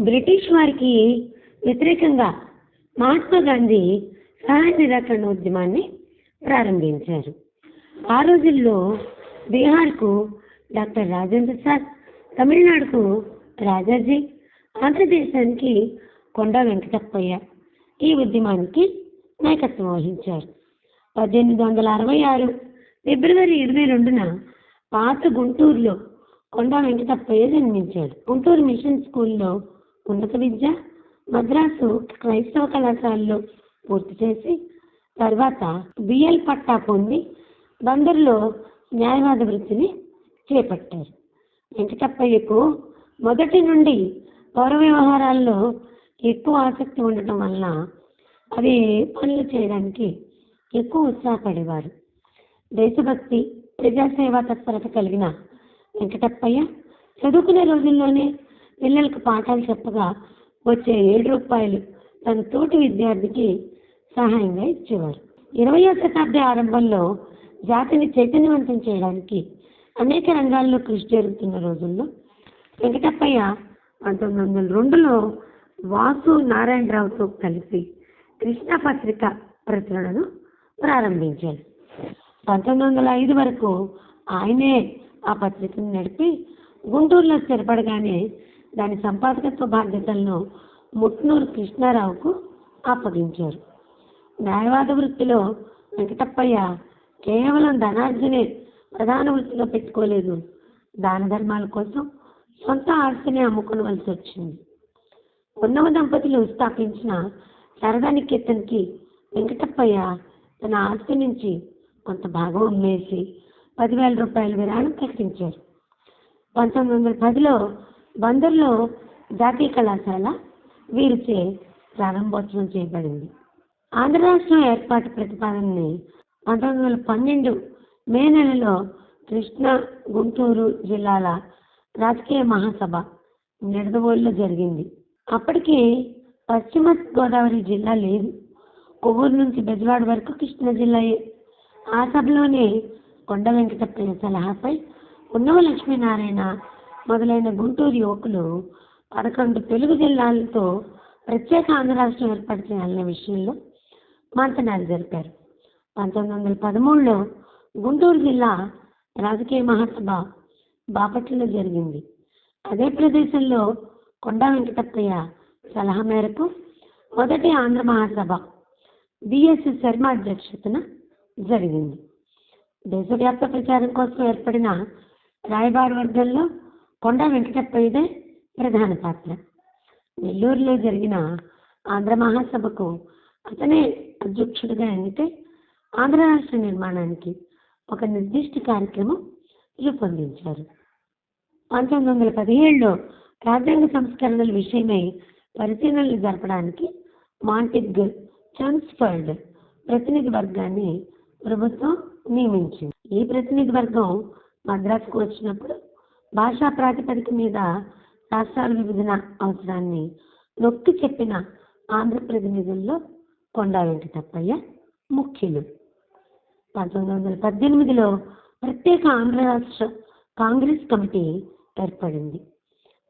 British వారికి వ్యతిరేకంగా మహాత్మా గాంధీ సహాయ నిరాకరణ ఉద్యమాన్ని ప్రారంభించారు. ఆ రోజుల్లో బీహార్కు డాక్టర్ రాజేంద్ర ప్రసాద్ తమిళనాడుకు రాజాజీ ఆంధ్రదేశానికి కొండా వెంకటప్పయ్య ఈ ఉద్యమానికి నాయకత్వం వహించారు. పద్దెనిమిది వందల అరవై ఆరు ఫిబ్రవరి ఇరవై రెండున పాత గుంటూరులో కొండా వెంకటప్పయ్య జన్మించాడు. గుంటూరు మిషన్ స్కూల్లో ఉన్నత విద్య మద్రాసు క్రైస్తవ కళాశాలలో పూర్తి చేసి తర్వాత బిఎల్ పట్టా పొంది బందర్లో న్యాయవాద వృత్తిని చేపట్టారు. వెంకటప్పయ్యకు మొదటి నుండి పౌర వ్యవహారాల్లో ఎక్కువ ఆసక్తి ఉండటం వల్ల అవి పనులు చేయడానికి ఎక్కువ ఉత్సాహపడేవారు. దేశభక్తి ప్రజాసేవా తత్పరత కలిగిన వెంకటప్పయ్య చదువుకునే రోజుల్లోనే పిల్లలకు పాఠాలు చెప్పగా వచ్చే ఏడు రూపాయలు తన తోటి విద్యార్థికి సహాయంగా ఇచ్చేవారు. ఇరవయో శతాబ్ది ఆరంభంలో జాతిని చైతన్యవంతం చేయడానికి అనేక రంగాల్లో కృషి జరుగుతున్న రోజుల్లో వెంకటప్పయ్య పంతొమ్మిది వందల రెండులో వాసు నారాయణరావుతో కలిసి కృష్ణ పత్రిక ప్రచురణను ప్రారంభించారు. పంతొమ్మిది వందల ఐదు వరకు ఆయనే ఆ పత్రికను నడిపి గుంటూరులో స్థిరపడగానే దాని సంపాదకత్వ బాధ్యతలను ముట్నూరు కృష్ణారావుకు అప్పగించారు. న్యాయవాద వృత్తిలో వెంకటప్పయ్య కేవలం ధనార్జనే ప్రధాన వృత్తిగా పెట్టుకోలేదు. దాన ధర్మాల కోసం సొంత ఆస్తిని అమ్ముకోవలసి వచ్చింది. ఉన్నవ దంపతులు స్థాపించిన శారదా నికేతన్కి వెంకటప్పయ్య తన ఆస్తి నుంచి కొంత భాగం అమ్మేసి పదివేల రూపాయల విరాళం ప్రకటించారు. పంతొమ్మిది వందల పదిలో బందర్లో జాతీయ కళాశాల వీరిచే ప్రారంభోత్సవం చేయబడింది. ఆంధ్ర రాష్ట్రం ఏర్పాటు ప్రతిపాదనని పంతొమ్మిది వందల పన్నెండు మే నెలలో కృష్ణా గుంటూరు జిల్లాల రాజకీయ మహాసభ నిడదవోలులో జరిగింది. అప్పటికి పశ్చిమ గోదావరి జిల్లా లేదు. కొవ్వూరు నుంచి బెజవాడ వరకు కృష్ణా జిల్లాయే ఆ సభలోనే కొండ వెంకటప్పయ్య సలహాపై ఉన్నవ లక్ష్మీనారాయణ మొదలైన గుంటూరు యువకులు పదకొండు తెలుగు జిల్లాలతో ప్రత్యేక ఆంధ్ర రాష్ట్రం ఏర్పాటు చేయాలనే విషయంలో మంతనాలు జరిపారు. పంతొమ్మిది వందల పదమూడులో గుంటూరు జిల్లా రాజకీయ మహాసభ బాపట్లలో జరిగింది. అదే ప్రదేశంలో కొండా వెంకటప్పయ్య సలహా మేరకు మొదటి ఆంధ్ర మహాసభ బిఎస్ శర్మ అధ్యక్షతన జరిగింది. దేశవ్యాప్త ప్రచారం కోసం ఏర్పడిన రాయబార వర్గంలో కొండ వెంకటప్పయ్యదే ప్రధాన పాత్ర. నెల్లూరులో జరిగిన ఆంధ్ర మహాసభకు అతనే అధ్యక్షుడిగా ఎన్నికై ఆంధ్ర రాష్ట్ర నిర్మాణానికి ఒక నిర్దిష్ట కార్యక్రమం రూపొందించారు. పంతొమ్మిది వందల పదిహేడులో రాజ్యాంగ సంస్కరణల విషయమై పరిశీలనలు జరపడానికి మాంటిగ్ చాన్స్ఫర్డ్ ప్రతినిధి వర్గాన్ని ప్రభుత్వం నియమించింది. ఈ ప్రతినిధి వర్గం మద్రాసుకు వచ్చినప్పుడు భాషా ప్రాతిపదిక మీద రాష్ట్రాల విభజన అవసరాన్ని నొక్కి చెప్పిన ఆంధ్ర ప్రతినిధుల్లో కొండా వెంకటప్పయ్య ముఖ్యులు. పంతొమ్మిది వందల పద్దెనిమిదిలో ప్రత్యేక ఆంధ్ర రాష్ట్ర కాంగ్రెస్ కమిటీ ఏర్పడింది.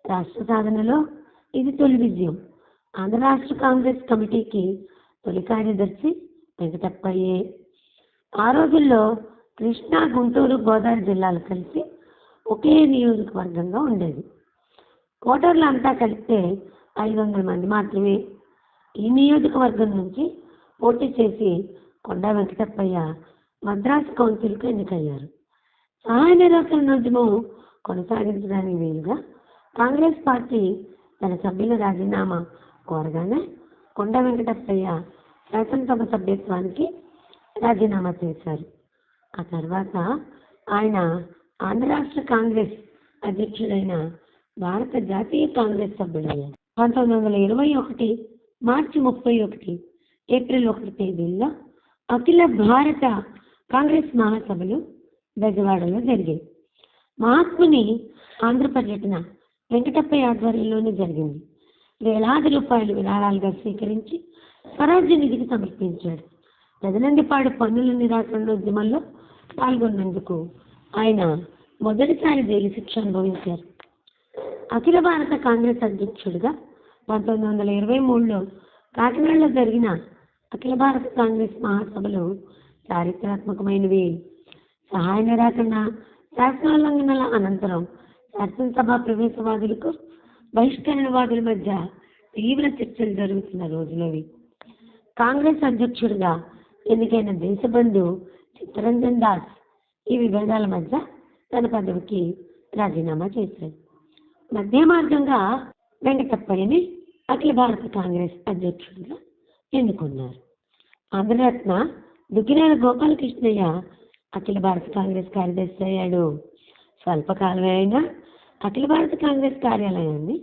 రాష్ట్ర సాధనలో ఇది తొలి విజయం. ఆంధ్ర రాష్ట్ర కాంగ్రెస్ కమిటీకి తొలి కార్యదర్శి వెంకటప్పయ్యే. ఆ రోజుల్లో కృష్ణా గుంటూరు గోదావరి జిల్లాలు కలిసి ఒకే నియోజకవర్గంగా ఉండేది. ఓటర్లు అంతా కలిపితే ఐదు వందల మంది మాత్రమే ఈ నియోజకవర్గం నుంచి పోటీ చేసి కొండా వెంకటప్పయ్య మద్రాసు కౌన్సిల్కు ఎన్నికయ్యారు. సహాయ నిరాకరణ ఉద్యమం కొనసాగించడానికి వీలుగా కాంగ్రెస్ పార్టీ తన సభ్యుల రాజీనామా కోరగానే కొండ వెంకటప్పయ్య శాసనసభ సభ్యత్వానికి రాజీనామా చేశారు. ఆ తర్వాత ఆయన ఆంధ్ర రాష్ట్ర కాంగ్రెస్ అధ్యక్షుడైన భారత జాతీయ కాంగ్రెస్ సభ్యుడయ్యారు పంతొమ్మిది వందల ఇరవై ఒకటి మార్చి ముప్పై ఒకటి ఏప్రిల్ ఒకటి తేదీల్లో అఖిల భారత కాంగ్రెస్ మహాసభలు బెజవాడలో జరిగాయి. మహాత్ముని ఆంధ్ర పర్యటన వెంకటప్పయ్య ఆధ్వర్యంలోనే జరిగింది. వేలాది రూపాయలు విరాళాలుగా స్వీకరించి స్వరాజ్య నిధికి సమర్పించాడు. పెదనందిపాడు పన్నుల నిరాకరణ ఉద్యమంలో పాల్గొన్నందుకు ఆయన మొదటిసారి జైలు శిక్ష అనుభవించారు. అఖిల భారత కాంగ్రెస్ అధ్యక్షుడిగా పంతొమ్మిది వందల ఇరవై మూడులో కాకినాడలో జరిగిన అఖిల భారత కాంగ్రెస్ మహాసభలు చారిత్రాత్మకమైనవి. సహాయ నిరాకరణ శాసనోల్లంఘనల అనంతరం శాసనసభ ప్రవేశవాదులకు బహిష్కరణవాదుల మధ్య తీవ్ర చర్చలు జరుగుతున్న రోజులవి. కాంగ్రెస్ అధ్యక్షుడిగా ఎన్నికైన దేశబంధు చిత్తరంజన్ దాస్ ఈ విభేదాల మధ్య తన పదవికి రాజీనామా చేశారు. మధ్య మార్గంగా వెంకటప్పయ్యని అఖిల భారత కాంగ్రెస్ అధ్యక్షుడిగా ఎన్నుకున్నారు. ఆంధ్రరత్న దుగ్గినేల గోపాలకృష్ణయ్య అఖిల భారత కాంగ్రెస్ కార్యదర్శి అయ్యాడు. స్వల్పకాలమే అయినా అఖిల భారత కాంగ్రెస్ కార్యాలయాన్ని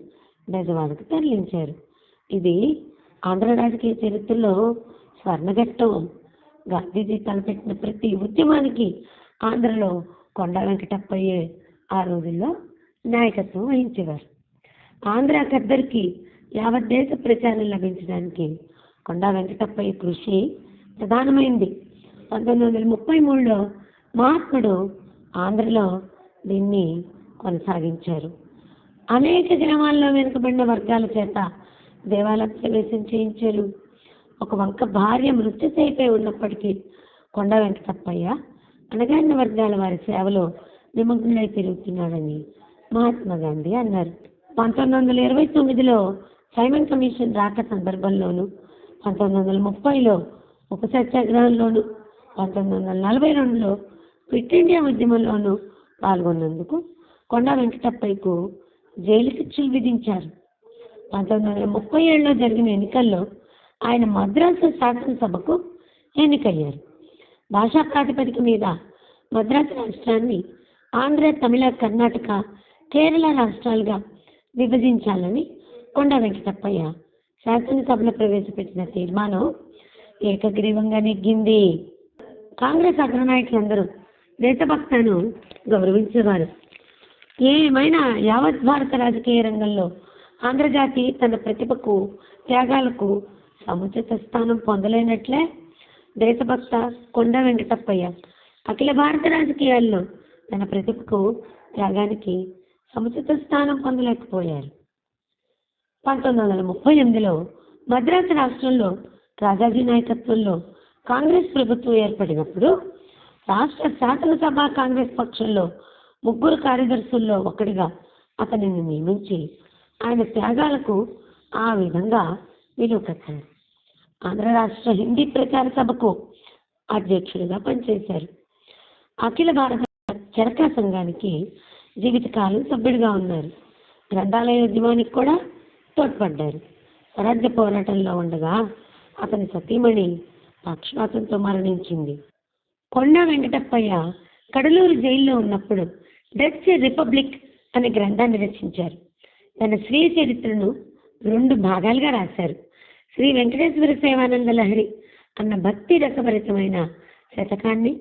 బెజవాడకు తరలించారు. ఇది ఆంధ్ర రాజకీయ చరిత్రలో స్వర్ణఘట్టం. గాంధీజీ తలపెట్టిన ప్రతి ఉద్యమానికి ఆంధ్రలో కొండ వెంకటప్పయ్యే ఆ రోజుల్లో నాయకత్వం వహించేవారు. ఆంధ్ర ఖద్దరికి యావత్ దేశ ప్రచారం లభించడానికి కొండా వెంకటప్పయ్య కృషి ప్రధానమైంది. పంతొమ్మిది వందల ముప్పై మూడులో మహాత్ముడు ఆంధ్రలో దీన్ని కొనసాగించారు. అనేక గ్రామాల్లో వెనుకబడిన వర్గాల చేత దేవాలయ ప్రవేశం చేయించారు. ఒక వంక భార్య మృత్యు చేయిపోయి ఉన్నప్పటికీ కొండ వెంకటప్పయ్య అణగారిన వర్గాల వారి సేవలో నిమగ్నులై తిరుగుతున్నాడని మహాత్మా గాంధీ అన్నారు. పంతొమ్మిది వందల ఇరవై తొమ్మిదిలో సైమన్ కమిషన్ రాక సందర్భంలోను పంతొమ్మిది వందల ముప్పైలో ఉప సత్యాగ్రహంలోను పంతొమ్మిది వందల నలభై రెండులో క్విట్ ఇండియా ఉద్యమంలోనూ పాల్గొన్నందుకు కొండా వెంకటప్పయ్యకు జైలు శిక్షలు విధించారు. పంతొమ్మిది వందల ముప్పై ఏడులో జరిగిన ఎన్నికల్లో ఆయన మద్రాసు శాసనసభకు ఎన్నికయ్యారు. భాషా ప్రాతిపదిక మీద మద్రాసు రాష్ట్రాన్ని ఆంధ్ర తమిళ కర్ణాటక కేరళ రాష్ట్రాలుగా విభజించాలని కొండ వెంకటప్పయ్య శాసనసభలో ప్రవేశపెట్టిన తీర్మానం ఏకగ్రీవంగా నెగ్గింది కాంగ్రెస్ అగ్రనాయకులందరూ దేశభక్తను గౌరవించేవారు. ఏమైనా యావత్ భారత రాజకీయ రంగంలో ఆంధ్రజాతి తన ప్రతిభకు త్యాగాలకు సముచిత స్థానం పొందలేనట్లే? దేశభక్త కొండ వెంకటప్పయ్య. అఖిల భారత రాజకీయాల్లో తన ప్రతిభకు త్యాగానికి సముచిత స్థానం పొందలేకపోయారు. పంతొమ్మిది వందల ముప్పై ఎనిమిదిలో మద్రాసు రాష్ట్రంలో రాజాజీ నాయకత్వంలో కాంగ్రెస్ ప్రభుత్వం ఏర్పడినప్పుడు రాష్ట్ర శాసనసభ కాంగ్రెస్ పక్షంలో ముగ్గురు కార్యదర్శుల్లో ఒకటిగా అతనిని నియమించి ఆయన త్యాగాలకు ఆ విధంగా విలువ కట్టారు. ఆంధ్ర రాష్ట్ర హిందీ ప్రచార సభకు అధ్యక్షుడిగా పనిచేశారు. అఖిల భారత చరకా సంఘానికి జీవితకాలం సభ్యుడిగా ఉన్నారు. గ్రంథాలయ ఉద్యమానికి కూడా తోడ్పడ్డారు. స్వరాజ్య పోరాటంలో ఉండగా అతని సతీమణి పక్షవాతంతో మరణించింది. కొండ వెంకటప్పయ్య కడలూరు జైల్లో ఉన్నప్పుడు డచ్ రిపబ్లిక్ అనే గ్రంథాన్ని రచించారు. తన స్వీయ చరిత్రను రెండు భాగాలుగా రాశారు. శ్రీ వెంకటేశ్వర సేవానంద లహరి అన్న భక్తి రసభరితమైన శతకాన్ని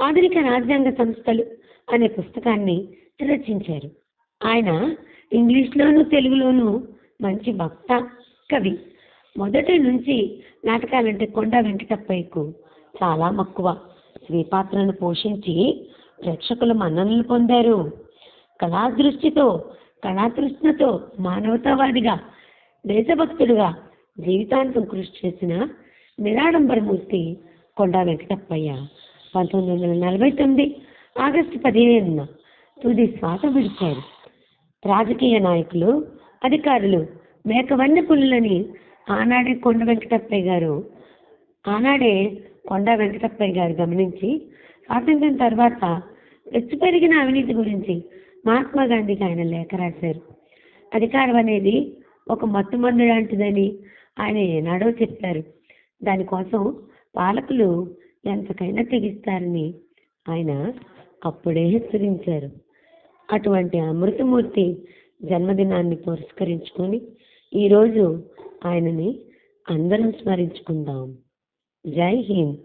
ఆధునిక రాజ్యాంగ సంస్థలు అనే పుస్తకాన్ని రచించారు. ఆయన ఇంగ్లీష్లోను తెలుగులోను మంచి భక్త కవి. మొదటి నుంచి నాటకాలంటే కొండ వెంకటప్పయ్యకు చాలా మక్కువ. స్త్రీ పాత్రను పోషించి ప్రేక్షకుల మన్ననలు పొందారు. కళాదృష్టితో కళాతృష్ణతో మానవతావాదిగా దేశభక్తుడిగా జీవితాంతం కృషి చేసిన నిరాడంబరమూర్తి కొండా వెంకటప్పయ్య. పంతొమ్మిది వందల నలభై తొమ్మిది ఆగస్టు పదిహేనున తుది శ్వాస విడిచారు. రాజకీయ నాయకులు అధికారులు మేకవన్న పుల్లని ఆనాడే కొండ వెంకటప్పయ్య గారు ఆనాడే కొండ వెంకటప్పయ్య గారు గమనించి స్వాతంత్ర్యం తర్వాత హెచ్చు పెరిగిన అవినీతి గురించి మహాత్మా గాంధీకి ఆయన లేఖ రాశారు. అధికారం అనేది ఒక మత్తుమందు లాంటిదని ఆయన ఏనాడో చెప్పారు. దానికోసం పాలకులు ఎంతకైనా తెగిస్తారని ఆయన అప్పుడే హెచ్చరించారు. అటువంటి అమృతమూర్తి జన్మదినాన్ని పురస్కరించుకొని ఈరోజు ఆయనని అందరం స్మరించుకుందాం. జై హింద్.